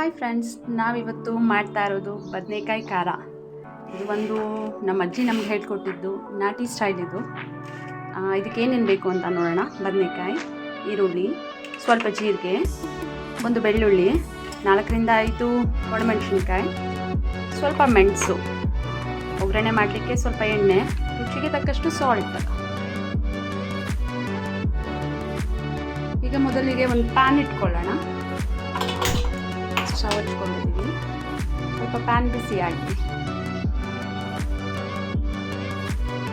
Hi friends ನಾವಿವತ್ತು ಮಾಡ್ತಾ ಇರೋದು ಬದನೆಕಾಯಿ ಖಾರ. ಇದು ಒಂದು ನಮ್ಮ ಅಜ್ಜಿ ನಮ್ಗೆ ಹೇಳ್ಕೊಟ್ಟಿದ್ದು ನಾಟಿ ಸ್ಟೈಲ್ ಇದು. ಇದಕ್ಕೇನೇನು ಬೇಕು ಅಂತ ನೋಡೋಣ. ಬದನೆಕಾಯಿ, ಈರುಳ್ಳಿ, ಸ್ವಲ್ಪ ಜೀರಿಗೆ, ಒಂದು ಬೆಳ್ಳುಳ್ಳಿ, ನಾಲ್ಕರಿಂದ ಐದು ಒಣಮೆಣಸಿನ್ಕಾಯಿ ಸ್ವಲ್ಪ ಮೆಣಸು. ಒಗ್ಗರಣೆ ಮಾಡಲಿಕ್ಕೆ ಸ್ವಲ್ಪ ಎಣ್ಣೆ, ರುಚಿಗೆ ತಕ್ಕಷ್ಟು ಸಾಲ್ಟ್ ಈಗ ಮೊದಲಿಗೆ ಒಂದು ಪ್ಯಾನ್ ಇಟ್ಕೊಳ್ಳೋಣ. ಸ್ಟವ್ ಹಚ್ಕೊಂಡಿದ್ದೀವಿ ಸ್ವಲ್ಪ ಪ್ಯಾನ್ ಬಿಸಿ ಆಗಿದೆ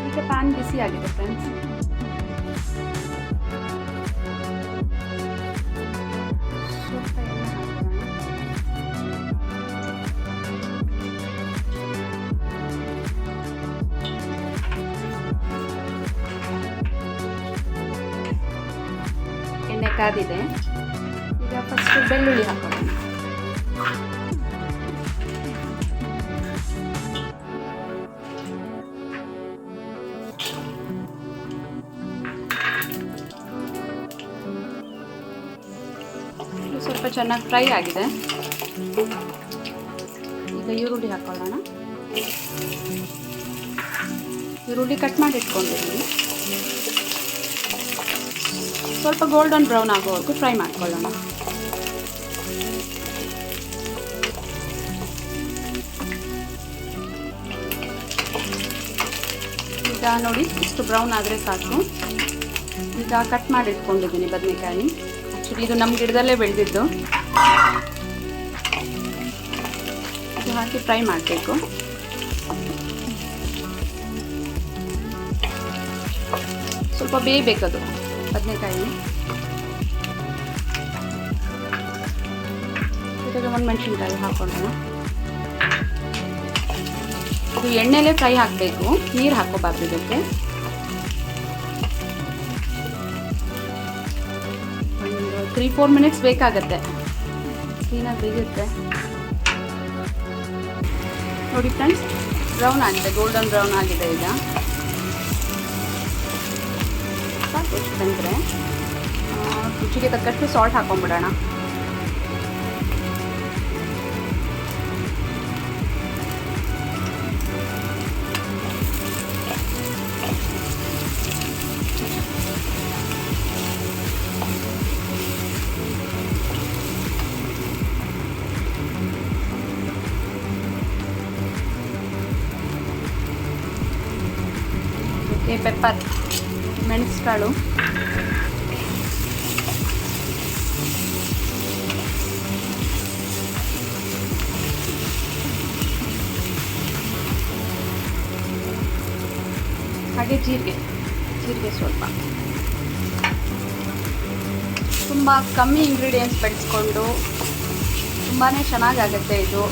ಈಗ ಪ್ಯಾನ್ ಬಿಸಿ ಆಗಿದೆ ಫ್ರೆಂಡ್ಸ್ ಸ್ವಲ್ಪ ಎಣ್ಣೆ ಹಾಕೋಣ ಎಣ್ಣೆ ಕಾದಿದೆ ಈಗ ಫಸ್ಟ್ ಬೆಳ್ಳುಳ್ಳಿ ಹಾಕೋಣ ಸ್ವಲ್ಪ ಚೆನ್ನಾಗಿ ಫ್ರೈ ಆಗಿದೆ. ಈಗ ಈರುಳ್ಳಿ ಹಾಕೊಳ್ಳೋಣ. ಈರುಳ್ಳಿ ಕಟ್ ಮಾಡಿ ಇಟ್ಕೊಂಡಿದ್ದೀನಿ. ಸ್ವಲ್ಪ ಗೋಲ್ಡನ್ ಬ್ರೌನ್ ಆಗೋವರೆಗೂ ಫ್ರೈ ಮಾಡ್ಕೊಳ್ಳೋಣ. ಈಗ ನೋಡಿ ಇಷ್ಟು ಬ್ರೌನ್ ಆದರೆ ಸಾಕು. ಈಗ ಕಟ್ ಮಾಡಿ ಇಟ್ಕೊಂಡಿದ್ದೀನಿ ಬದನೆಕಾಯಿ. ಇದು ನಮ್ಮ ಗಿಡದಲ್ಲೇ ಬೆಳೆದಿದ್ದು. ಇದು ಹಾಕಿ ಫ್ರೈ ಮಾಡಬೇಕು. ಸ್ವಲ್ಪ ಬೇಯಬೇಕದು ಬದನೆಕಾಯಿ. ಜೊತೆಗೆ ಒಂದು ಮೆಣಸಿನ್ಕಾಯಿ ಹಾಕೊಂಡು ಇದು ಎಣ್ಣೆಲೆ ಫ್ರೈ ಹಾಕಬೇಕು, ನೀರು ಹಾಕೋಬಾರ್ದು ಇದಕ್ಕೆ. ತ್ರೀ, ಫೋರ್ ಮಿನಿಟ್ಸ್ ಬೇಕಾಗತ್ತೆ. ಕ್ಲೀನಾಗಿ ಬೇಯುತ್ತೆ. ನೋಡಿ ಫ್ರೆಂಡ್ಸ್, ಬ್ರೌನ್ ಆಗಿದೆ, ಗೋಲ್ಡನ್ ಬ್ರೌನ್ ಆಗಿದೆ ಈಗ. ಸಾಕು ಬಂದರೆ. ರುಚಿಗೆ ತಕ್ಕಷ್ಟು ಸಾಲ್ಟ್ ಹಾಕೊಂಡ್ಬಿಡೋಣ ಪೆಪ್ಪರ್ ಮೆಣಸುಕಾಳು ಹಾಗೆ ಜೀರಿಗೆ ಜೀರಿಗೆ ಸ್ವಲ್ಪ. ತುಂಬ ಕಮ್ಮಿ ಇಂಗ್ರೀಡಿಯೆಂಟ್ಸ್ ಬೆಳೆಸ್ಕೊಂಡು ತುಂಬಾ ಚೆನ್ನಾಗಾಗತ್ತೆ ಇದು.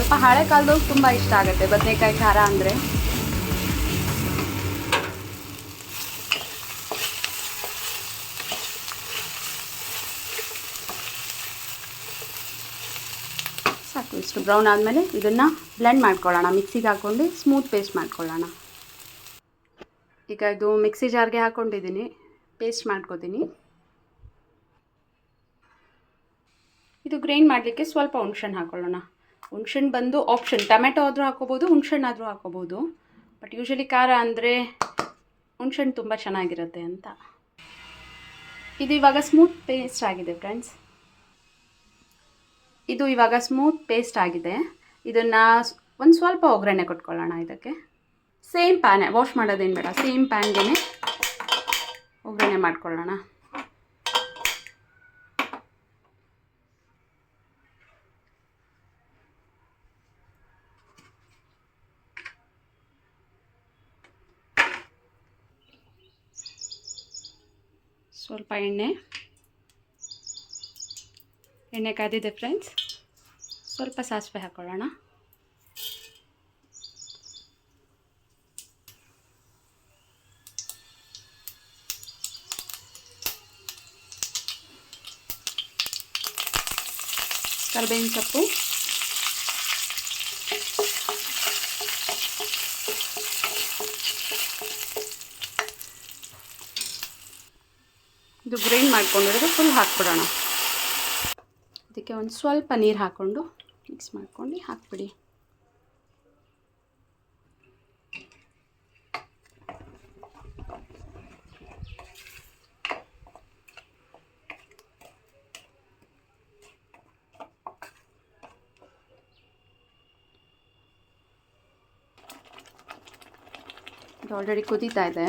ಸ್ವಲ್ಪ ಹಳೆ ಕಾಲದವ್ರು ತುಂಬ ಇಷ್ಟ ಆಗುತ್ತೆ. ಬದನೆಕಾಯಿ ಖಾರ ಅಂದರೆ. ಸಾಕು, ಇಷ್ಟು ಬ್ರೌನ್ ಆದಮೇಲೆ ಇದನ್ನು ಬ್ಲೆಂಡ್ ಮಾಡ್ಕೊಳ್ಳೋಣ. ಮಿಕ್ಸಿಗೆ ಹಾಕ್ಕೊಂಡು ಸ್ಮೂತ್ ಪೇಸ್ಟ್ ಮಾಡ್ಕೊಳ್ಳೋಣ. ಈಗ ಇದು ಮಿಕ್ಸಿ ಜಾರ್ಗೆ ಹಾಕ್ಕೊಂಡಿದ್ದೀನಿ ಪೇಸ್ಟ್ ಮಾಡ್ಕೋತೀನಿ. ಇದು ಗ್ರೈಂಡ್ ಮಾಡಲಿಕ್ಕೆ ಸ್ವಲ್ಪ ಹುಣ್ಸೆಹಣ್ಣು ಹಾಕೊಳ್ಳೋಣ. ಹುಣ್ಸೆಹಣ್ಣು ಬಂದು ಆಪ್ಷನ್ ಟೊಮೆಟೊ ಆದರೂ ಹಾಕೋಬೋದು ಹುಣ್ಸೆಣ್ಣು ಆದರೂ ಹಾಕೋಬೋದು ಬಟ್ ಯೂಶಲಿ ಖಾರ ಅಂದರೆ ಹುಣ್ಸೆಣ್ಣು ತುಂಬ ಚೆನ್ನಾಗಿರುತ್ತೆ ಅಂತ. ಇದು ಇವಾಗ ಸ್ಮೂತ್ ಪೇಸ್ಟ್ ಆಗಿದೆ ಫ್ರೆಂಡ್ಸ್ ಇದು ಇವಾಗ ಸ್ಮೂತ್ ಪೇಸ್ಟ್ ಆಗಿದೆ. ಇದನ್ನು ಒಂದು ಸ್ವಲ್ಪ ಒಗ್ಗರಣೆ ಕೊಟ್ಕೊಳ್ಳೋಣ ಇದಕ್ಕೆ. ಸೇಮ್ ಪ್ಯಾನೆ ವಾಶ್ ಮಾಡೋದೇನು ಬೇಡ ಸೇಮ್ ಪ್ಯಾನ್ಗೆ ಒಗ್ಗರಣೆ ಮಾಡ್ಕೊಳ್ಳೋಣ. ಸ್ವಲ್ಪ ಎಣ್ಣೆ ಎಣ್ಣೆ ಕಾದಿದೆ ಫ್ರೆಂಡ್ಸ್ ಸ್ವಲ್ಪ ಸಾಸಿವೆ ಹಾಕೊಳ್ಳೋಣ. ಕರ್ಬೇವಿನ ಸೊಪ್ಪು. ಇದು ಗ್ರೈಂಡ್ ಮಾಡ್ಕೊಂಡಿರೋದು ಫುಲ್ ಹಾಕ್ಬಿಡೋಣ. ಅದಕ್ಕೆ ಒಂದು ಸ್ವಲ್ಪ ನೀರು ಹಾಕ್ಕೊಂಡು ಮಿಕ್ಸ್ ಮಾಡ್ಕೊಂಡು ಹಾಕ್ಬಿಡಿ. ಇದು ಆಲ್ರೆಡಿ ಕುದೀತಾ ಇದೆ.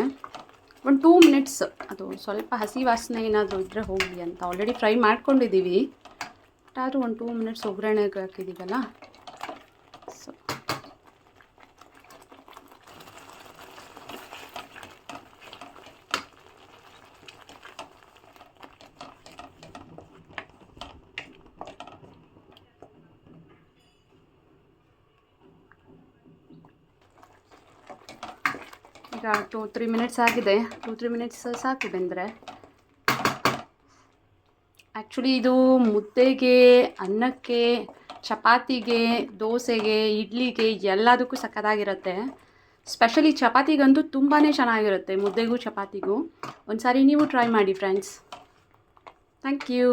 ಒಂದು ಟೂ ಮಿನಿಟ್ಸ್ ಅದು ಸ್ವಲ್ಪ ಹಸಿ ವಾಸನೆ ಏನಾದರೂ ಇದ್ದರೆ ಹೋಗಲಿ ಅಂತ ಆಲ್ರೆಡಿ ಫ್ರೈ ಮಾಡ್ಕೊಂಡಿದ್ದೀವಿ. ಬಟ್ ಆದರೂ ಒಂದು ಟೂ ಮಿನಿಟ್ಸ್ ಒಗ್ಗರಣೆಗೆ ಹಾಕಿದ್ದೀವಲ್ಲ? ಈಗ ಟೂ ತ್ರೀ ಮಿನಿಟ್ಸ್ ಆಗಿದೆ. ಟೂ ತ್ರೀ ಮಿನಿಟ್ಸ್ ಸಾಕು ಬೆಂದರೆ. ಆ್ಯಕ್ಚುಲಿ ಇದು ಮುದ್ದೆಗೆ, ಅನ್ನಕ್ಕೆ, ಚಪಾತಿಗೆ, ದೋಸೆಗೆ, ಇಡ್ಲಿಗೆ ಎಲ್ಲದಕ್ಕೂ ಸಖತ್ತಾಗಿರುತ್ತೆ ಸ್ಪೆಷಲಿ ಚಪಾತಿಗಂತೂ ತುಂಬಾ ಚೆನ್ನಾಗಿರುತ್ತೆ, ಮುದ್ದೆಗೂ, ಚಪಾತಿಗೂ. ಒಂದು ಸಾರಿ ನೀವು ಟ್ರೈ ಮಾಡಿ ಫ್ರೆಂಡ್ಸ್ ಥ್ಯಾಂಕ್ ಯು